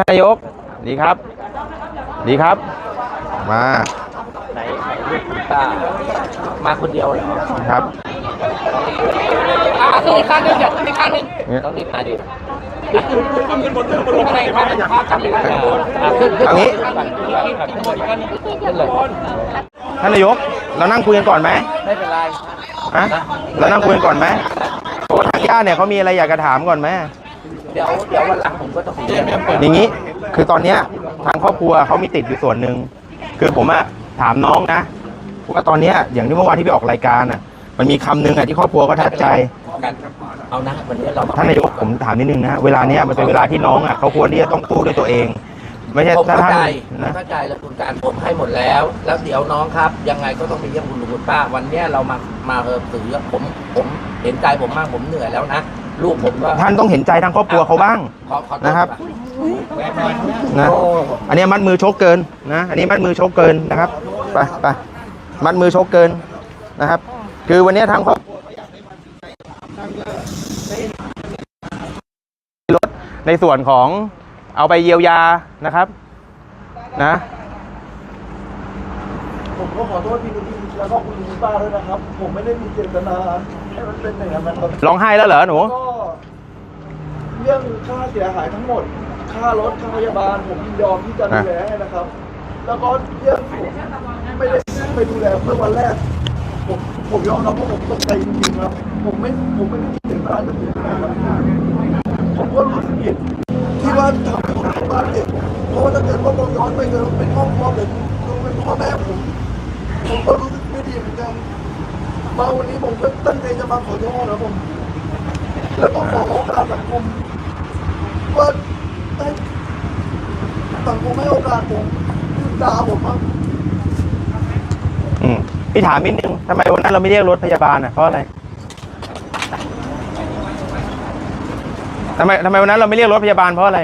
ท่านนายก ดีครับ ดีครับ มาไหนไหนลูกคุณป้ามาคนเดียวเหรอครับอ่าต้องอีกข้างหนึงอย่าต้องอีกข้างหนึงเนี่ยต้องอีกข้างหนึงขึ้นบนขึ้นบนขึ้นบนอะไรมาภาพจำเลยนะอ่าขึ้นขึ้นเอางี้ขึ้นบนอีกข้างหนึงขึ้นเลยท่านนายก เรานั่งคุยกันก่อนไหมไม่เป็นไรฮะเรานั่งคุยกันก่อนไหมโอ้ทางญาติเนี่ยเขามีอะไรอยากจะถามก่อนไหม เดี๋ยวเดี๋ยววันหลังผมก็ต้องมีอย่างนี้คือตอนเนี้ยทางครอบครัวเขามีติดอยู่ส่วนหนึ่งคือผมอะถามน้องนะว่าตอนเนี้ยอย่างที่เมื่อวานที่ไปออกรายการอะมันมีคำหนึงอะที่ครอบครัวก็ทัดใจกันเอานะวันนี้เราท่านนายกผมถามนิดนึงนะเวลาเนี้ยมันเป็นเวลาที่น้องอะเขาควรที่จะต้องสู้ด้วยตัวเอง ไม่ใช่ผมถ้าเข้าท่านใจผมนะเข้าใจแล้วคุณการผมให้หมดแล้ว แล้วเดี๋ยวน้องครับ ยังไงก็ต้องไปเยี่ยมคุณลุงคุณป้า วันเนี้ยเรามามาเออสื่อผมผมเห็นใจผมมากผมเหนื่อยแล้วนะ ลูกผมก็ท่านต้องเห็นใจทางครอบครัวเขาบ้าง ขอขอโทษนะครับนะ โอ้อันนี้มัดมือชกเกินนะ อันนี้มัดมือชกเกินนะครับ ไปไปมัดมือชกเกินนะครับ คือวันนี้ทางครอบรถในส่วนของเอาไปเยียวยานะครับ นะ ผมก็ขอโทษพี่นุ้ย แล้วก็คุณลุงป้าด้วยนะครับ ผมไม่ได้มีเจตนาให้มันเป็นอย่างนั้นนะครับร้องไห้แล้วเหรอหนู ก็ เรื่องค่าเสียหายทั้งหมด ค่ารถค่าพยาบาล ผมยินยอมที่จะดูแลให้นะครับ แล้วก็เรื่องผมไม่ได้ไปดูแลเมื่อวันแรก ผมผมยอมรับว่าผมตกใจจริงๆครับ ผมไม่ผมไม่ได้มีเจตนาจะผิดนะครับผมก็รู้สึกผิดที่ว่าทำให้คนอื่นบาดเจ็บเพราะว่าถ้าเกิดว่าเราย้อนไปเจอเป็นครอบครัวผมดูเป็นพ่อแม่ผมผมก็รู้สึก ไม่ดีเหมือนกันมาวันนี้ผมก็ตั้งใจจะมาขอโทษนะผม แล้วก็ขอโอกาสสังคมว่าให้สังคมให้โอกาสผมด่าผมครับอืมพี่ถามนิดนึงทำไมวันนั้นเราไม่เรียกรถพยาบาลอะเพราะอะไรทำไมทำไมวันนั้นเราไม่เรียกรถพยาบาลเพราะอะไร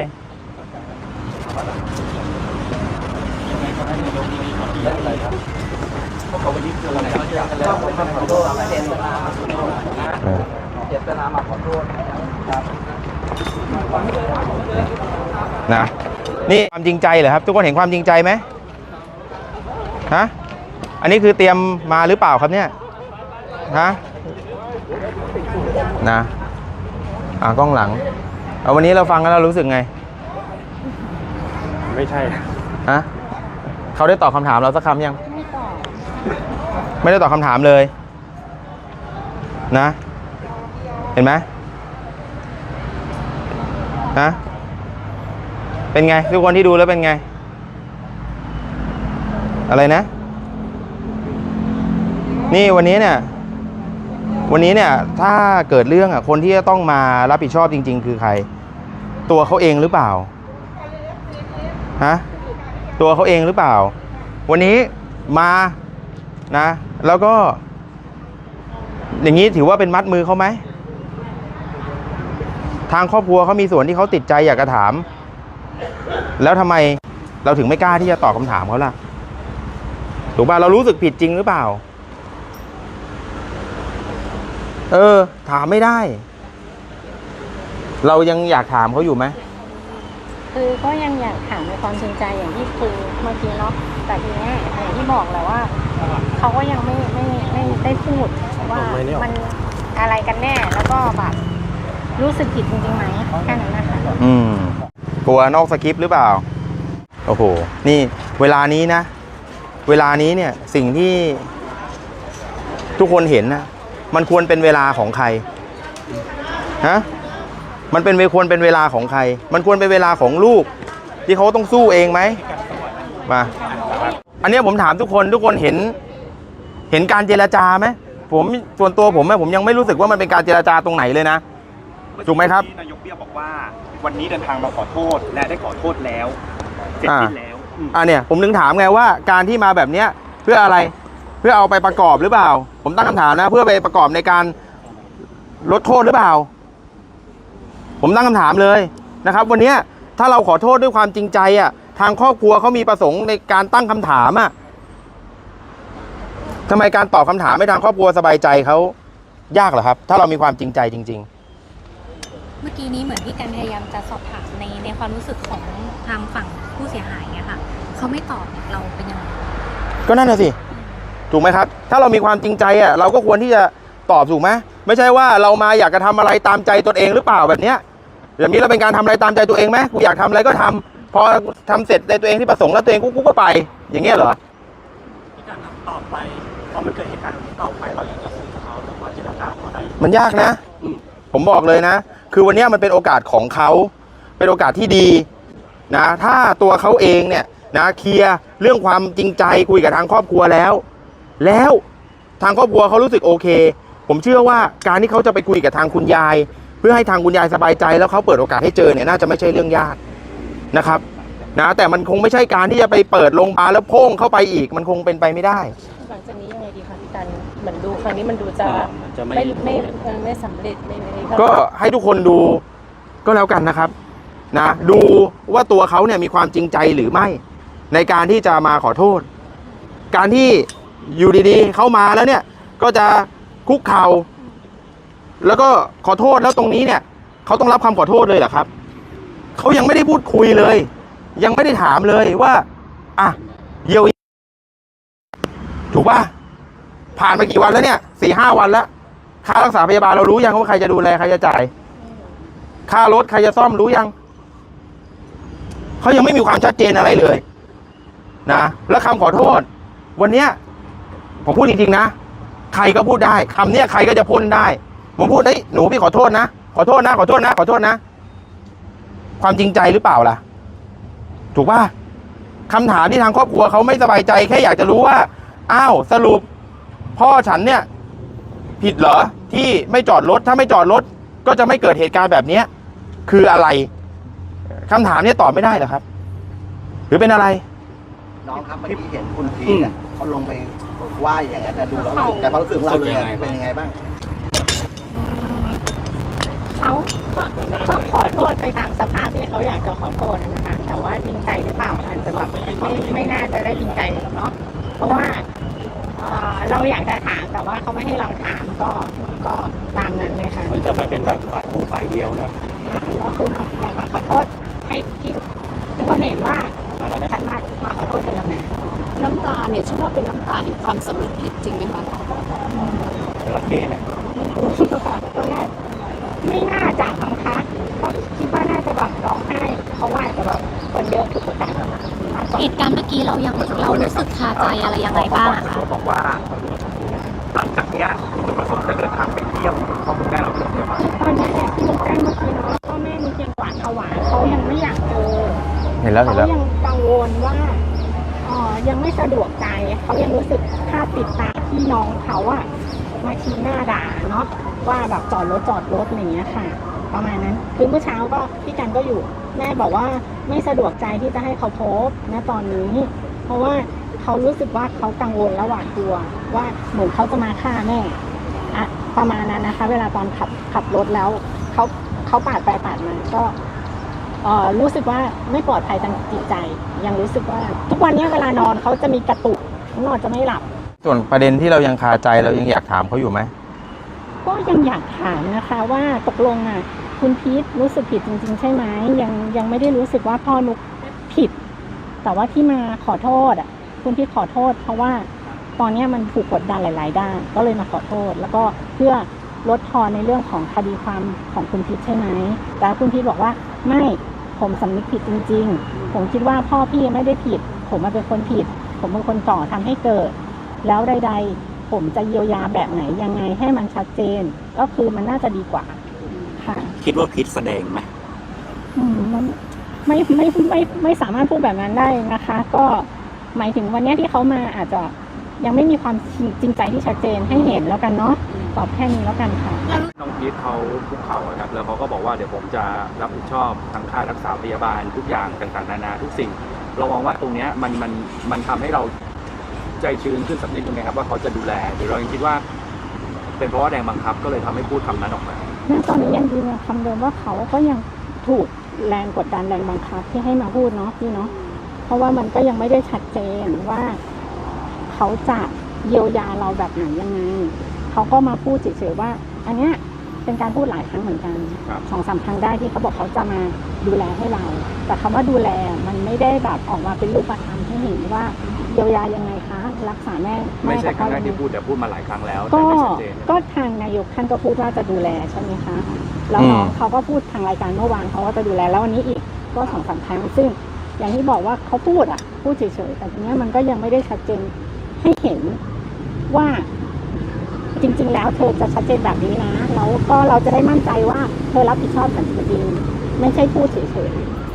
เจตนามาขอโทษครับนะนี่ความจริงใจเหรอครับ ทุกคนเห็นความจริงใจไหมฮะอันนี้คือเตรียมมาหรือเปล่าครับเนี่ยฮะนะอ่ากล้องหลังเอาวันนี้เราฟังแล้วเรารู้สึกไง ไม่ใช่ฮะเขาได้ตอบคำถามเราสักคำยังไม่ตอบ ไม่ได้ตอบคำถามเลยนะ เห็นไหมนะเป็นไง ทุกคนที่ดูแล้วเป็นไง อะไรนะ นี่วันนี้เนี่ย วันนี้เนี่ย ถ้าเกิดเรื่องอะ คนที่จะต้องมารับผิดชอบจริง ๆ คือใคร ตัวเขาเองหรือเปล่าฮะตัวเขาเองหรือเปล่า วันนี้มานะ แล้วก็ อย่างนี้ถือว่าเป็นมัดมือเขาไหม ทางครอบครัวเขามีส่วนที่เขาติดใจอยากจะถาม แล้วทำไมเราถึงไม่กล้าที่จะตอบคำถามเขาล่ะ ถูกป่ะเรารู้สึกผิดจริงหรือเปล่า เออ ถามไม่ได้ เรายังอยากถามเขาอยู่ไหมคือก็ยังอยากถามในความจริงใจอย่างที่คุยเมื่อกี้เนาะแต่ทีนี้อย่างที่บอกแหละว่า เขาก็ยังไม่ไม่ไม่ได้พูดว่ามันอะไรกันแน่แล้วก็แบบรู้สึกผิดจริงๆไหมแค่นั้นนะคะอืมกลัวนอกสคริปต์หรือเปล่า โอ้โห นี่เวลานี้นะ เวลานี้เนี่ยสิ่งที่ทุกคนเห็นนะ มันควรเป็นเวลาของใคร ฮะ มันเป็นเวควรเป็นเวลาของใคร มันควรเป็นเวลาของลูก ที่เขาต้องสู้เองไหมมา อันเนี้ยผมถามทุกคนทุกคนเห็น เห็นการเจรจาไหมผมส่วนตัวผมอะผมยังไม่รู้สึกว่ามันเป็นการเจรจาตรงไหนเลยนะถูกไหมครับที่นายกเบี้ยบอกว่า วันนี้เดินทางมาขอโทษและได้ขอโทษแล้วเสร็จสิ้นแล้วอืมอ่าเนี่ยผมถึงถามไงว่าการที่มาแบบเนี้ยเพื่ออะไรเพื่อเอาไปประกอบหรือเปล่า ผมตั้งคำถามนะ เพื่อไปประกอบในการลดโทษหรือเปล่า ผมตั้งคำถามเลยนะครับ วันเนี้ยถ้าเราขอโทษด้วยความจริงใจอะ ทางครอบครัวเขามีประสงค์ในการตั้งคำถามอะทำไมการตอบคำถามให้ทางครอบครัวสบายใจเขายากเหรอครับ ถ้าเรามีความจริงใจจริง ๆ เมื่อกี้นี้เหมือนพี่กันพยายามจะสอบถามในในความรู้สึกของทางฝั่งผู้เสียหายเนี่ยค่ะเขาไม่ตอบเราเป็นยังไงก็นั่นน่ะสิถูกไหมครับ ถ้าเรามีความจริงใจอะเราก็ควรที่จะตอบถูกไหมไม่ใช่ว่าเรามาอยากจะทำอะไรตามใจตนเองหรือเปล่าแบบเนี้ยแบบนี้เราเป็นการทำอะไรตามใจตัวเองไหมกูอยากทำอะไรก็ทำพ อทำเสร็จในตัวเองที่ประสงค์แล้วตัวเองกูกูก็ไป อย่างเงี้ยเหรอพี่การครับต่อไปพอมันเกิดเหตุการณ์แบบนี้ต่อไปเราอยากจะสื่อเขาหรือว่าเจรจาเขาได้มันยากนะ ผมบอกเลยนะ คือวันเนี้ยมันเป็นโอกาสของเขาเป็นโอกาสที่ดีนะ ถ้าตัวเขาเองเนี่ยนะเคลียร์เรื่องความจริงใจคุยกับทางครอบครัวแล้ว แล้วทางครอบครัวเขารู้สึกโอเค ผมเชื่อว่าการที่เขาจะไปคุยกับทางคุณยาย เพื่อให้ทางคุณยายสบายใจแล้วเขาเปิดโอกาสให้เจอเนี่ยน่าจะไม่ใช่เรื่องยาก นะครับนะแต่มันคงไม่ใช่การที่จะไปเปิดโรงพยาบาลแล้วโพ่งเข้าไปอีกมันคงเป็นไปไม่ได้ หลังจากนี้ยังไงดีคะพี่กันเหมือนดูครั้งนี้มันดูจะไม่ ไม่เออไม่สำเร็จไม่ไม่ก็ให้ทุกคนดูก็แล้วกันนะครับนะดูว่าตัวเขาเนี่ยมีความจริงใจหรือไม่ ในการที่จะมาขอโทษ การที่อยู่ดีๆ เข้ามาแล้วเนี่ยก็จะคุกเข่าแล้วก็ขอโทษแล้วตรงนี้เนี่ยเขาต้องรับคำขอโทษเลยเหรอครับ เขายังไม่ได้พูดคุยเลย ยังไม่ได้ถามเลยว่า อะเยียวยาถูกป่ะผ่านมากี่วันแล้วเนี่ยสี่ห้าวันแล้วค่ารักษาพยาบาลเรารู้ยังว่าใครจะดูแลใครจะจ่าย ค่ารถใครจะซ่อมรู้ยังเขายังไม่มีความชัดเจนอะไรเลย นะแล้วคำขอโทษ วันเนี้ยผมพูดจริงๆนะใครก็พูดได้คำเนี้ยใครก็จะพ่นได้ ผมพูดได้หนูพี่ขอโทษนะขอโทษนะขอโทษนะขอโทษนะ ความจริงใจหรือเปล่าล่ะ ถูกป่ะคำถามที่ทางครอบครัวเขาไม่สบายใจแค่อยากจะรู้ว่า อ้าวสรุป พ่อฉันเนี่ย ผิดเหรอ ที่ไม่จอดรถ ถ้าไม่จอดรถ ก็จะไม่เกิดเหตุการณ์แบบเนี้ย คืออะไรคำถามเนี้ตอบไม่ได้หรอครับ หรือเป็นอะไร น้องครับเมื่อกี้เห็นคุณพีเขาลงไปไหว้อย่างนั้นดูแล้วแต่ความรู้สึกของเราเป็นยังไงเป็นยังไงบ้าง เขาก็ขอโทษไปตามสภาพที่เขาอยากจะขอโทษนะคะแต่ว่าจริงใจหรือเปล่าอาจจะแบบไม่ไม่น่าจะได้จริงใจเนาะเพราะว่าเราอยากจะถามแต่ว่าเขาไม่ให้เราถามก็ก็ตามนั้นเลยค่ะมันจะมาเป็นแบบฝ่ายผู้ฝ่ายเดียวนะก็คืออยากมาขอโทษให้ที่ทุกคนเห็นว่าฉันมามาขอโทษกันแล้วนะน้ำตาเนี่ยเชื่อว่าเป็นน้ำตาแห่งความสำนึกผิดจริงไหมคะจระเข้เนี่ย ไม่น่าจะมั้งคะเพราะคิดว่าน่าจะแบบร้องไห้เพราะว่าจะแบบคนเยอะถูกกว่ากันเหตุการณ์เมื่อกี้เรายังเรารู้สึกคาใจอะไรยังไงบ้างอะคะเขาบอกว่าหลังจากเนี้ยคุณประสงค์จะเดินทางไปเที่ยวครอบครัวแม่เราเป็นยังไงบ้างตอนนี้เนี่ยที่ลูกแจ้งเมื่อกี้เนาะพ่อแม่มีเพียงหวาดผวาเขายังไม่อยากเจอเห็นแล้วเห็เขานแล้วยังกังวลว่าเอ่อยังไม่สะดวกใจเขายังรู้สึกถ้าติดตาที่น้องเขาอะ มาชี้หน้าด่าเนาะว่าแบบจอดรถจอดรถอะไรอย่างเงี้ยค่ะ ประมาณนั้นคือเมื่อเช้าก็พี่กันก็อยู่ แม่บอกว่าไม่สะดวกใจที่จะให้เขาโพสต์ณตอนนี้ เพราะว่าเขารู้สึกว่าเขากังวลและหวาดกลัวว่าเหมือนเขาจะมาฆ่าแม่อะประมาณนั้นนะคะ เวลาตอนขับขับรถแล้วเขาเขาปาดไปปาดมาก็เออรู้สึกว่าไม่ปลอดภัยทางจิตใจ ยังรู้สึกว่า ทุกวันนี้เวลานอนเขาจะมีกระตุกนอนจะไม่หลับ ส่วนประเด็นที่เรายังคาใจเรายังอยากถามเขาอยู่ไหมก็ยังอยากถามนะคะ ว่าตกลงอะ คุณพีทรู้สึกผิดจริง ๆ ใช่ไหมยังยังไม่ได้รู้สึกว่าพ่อนุกผิด แต่ว่าที่มาขอโทษอะ คุณพีทขอโทษ เพราะว่าตอนนี้มันถูกกดดันหลาย ๆ ด้าน ก็เลยมาขอโทษ แล้วก็เพื่อลดทอนในเรื่องของคดีความของคุณพีทใช่ไหมแต่คุณพีทบอกว่าไม่ผมสำนึกผิดจริง ๆ ผมคิดว่าพ่อพี่ไม่ได้ผิด ผมมาเป็นคนผิด ผมเป็นคนก่อทำให้เกิด แล้วใด ๆ ผมจะเยียวยาแบบไหนยังไงให้มันชัดเจน ก็คือมันน่าจะดีกว่า ค่ะคิดว่าพิษแสดงไหมอืมมันไม่ไม่ไม่ไม่ไม่สามารถพูดแบบนั้นได้นะคะ ก็หมายถึงวันเนี้ยที่เขามาอาจจะยังไม่มีความจริงใจที่ชัดเจนให้เห็นแล้วกันเนาะตอบแค่นี้แล้วกันค่ะ น้องพีทเขาคุกเข่าอะครับ แล้วเขาก็บอกว่าเดี๋ยวผมจะรับผิดชอบทั้งค่ารักษาพยาบาลทุกอย่างต่างๆ นานาทุกสิ่ง เรามองว่าตรงเนี้ยมันมันมันทำให้เรา ใจชื้นขึ้นสักนิดนึงไหมครับว่าเขาจะดูแลหรือเรายังคิดว่า เป็นเพราะว่าแรงบังคับ ก็เลยทำให้พูดคำนั้นออกมา ณตอนนี้ยังยืนยันคำเดิมว่าเขาก็ยังถูกแรงกดดันแรงบังคับที่ให้มาพูดเนาะพี่เนาะเพราะว่ามันก็ยังไม่ได้ชัดเจนว่า เขาจะเยียวยาเราแบบไหนยังไงเขาก็มาพูดเฉยๆว่า อันเนี้ยเป็นการพูดหลายครั้งเหมือนกันครับ สองสามครั้งได้ที่เขาบอกเขาจะมาดูแลให้เรา แต่คำว่าดูแลมันไม่ได้แบบออกมาเป็นรูปธรรมให้เห็นว่าเยียวยายังไงคะ รักษาแม่ไม่ใช่กับครั้งแรกพ่อที่พูดแต่พูดมาหลายครั้งแล้วแต่ก็ไม่ชัดเจนก็ทางนายกท่านก็พูดว่าจะดูแลใช่ไหมคะแล้วอืมน้องเขาก็พูดทางรายการเมื่อวานเขาว่าจะดูแลแล้ววันนี้อีกก็สองสามครั้งซึ่ง อย่างที่บอกว่าเขาพูดอะ พูดเฉยๆแต่ทีเนี้ยมันก็ยังไม่ได้ชัดเจนให้เห็นว่าจริง ๆ แล้วเธอจะชัดเจนแบบนี้นะแล้วก็เราจะได้มั่นใจว่าเธอรับผิดชอบกับจริงๆไม่ใช่พูดเฉยๆ